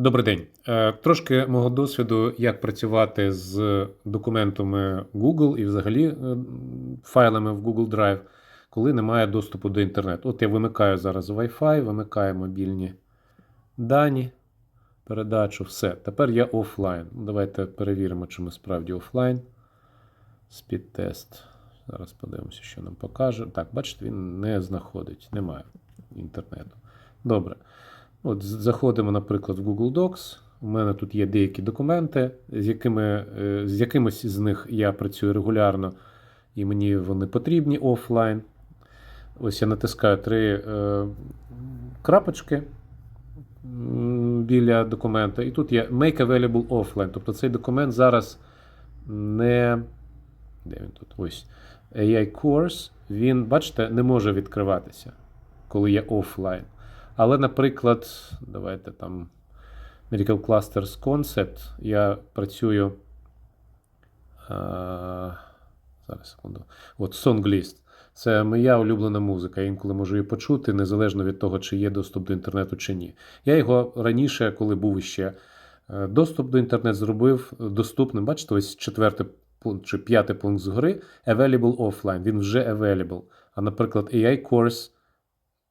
Добрий день. Е, Трошки мого досвіду, як працювати з документами Google і взагалі е, файлами в Google Drive, коли немає доступу до інтернету. От я вимикаю зараз Wi-Fi, вимикаю мобільні дані, передачу, все. Тепер я офлайн. Давайте перевіримо, чи ми справді офлайн. Спідтест. Зараз подивимося, що нам покаже. Так, бачите, він не знаходить, немає інтернету. Добре. От заходимо, наприклад, в Google Docs. У мене тут є деякі документи, з якими е, з якимось з них я працюю регулярно, і мені вони потрібні офлайн. Ось я натискаю три е, крапочки біля документа, і тут є Make Available Offline. Тобто цей документ зараз не. Де він тут? Ось. AI Course, він, бачите, не може відкриватися, коли є офлайн. Але, наприклад, давайте там Medical Clusters Concept. Я працюю. А, зараз секунду. От Songlist. Це моя улюблена музика. Інколи можу її почути, незалежно від того, чи є доступ до інтернету чи ні. Я його раніше, коли був іще е, доступ до інтернету, зробив доступним. Бачите, ось четвертий пункт чи п'ятий пункт згори Available Offline. Він вже available. А, наприклад, AI Course.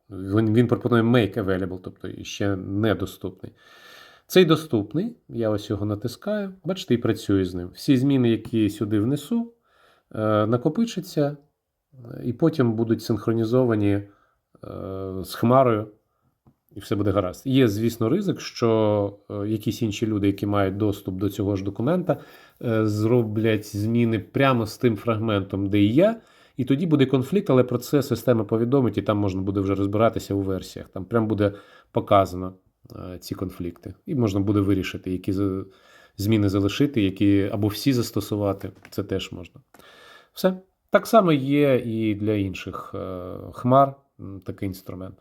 Він, він пропонує make available, тобто ще недоступний. Цей доступний, я ось його натискаю, бачите, і працюю з ним. Всі зміни, які сюди внесу, е, накопичаться, е, і потім будуть синхронізовані е, з хмарою, і все буде гаразд. Є, звісно, ризик, що якісь інші люди, які мають доступ до цього ж документа, зроблять зміни прямо з тим фрагментом, де і я. І тоді буде конфлікт, але про це система повідомить, і там можна буде вже розбиратися у версіях. Там прям буде показано е, ці конфлікти. І можна буде вирішити, які зміни залишити, які або всі застосувати. Це теж можна. Все. Так само є і для інших е, хмар такий інструмент.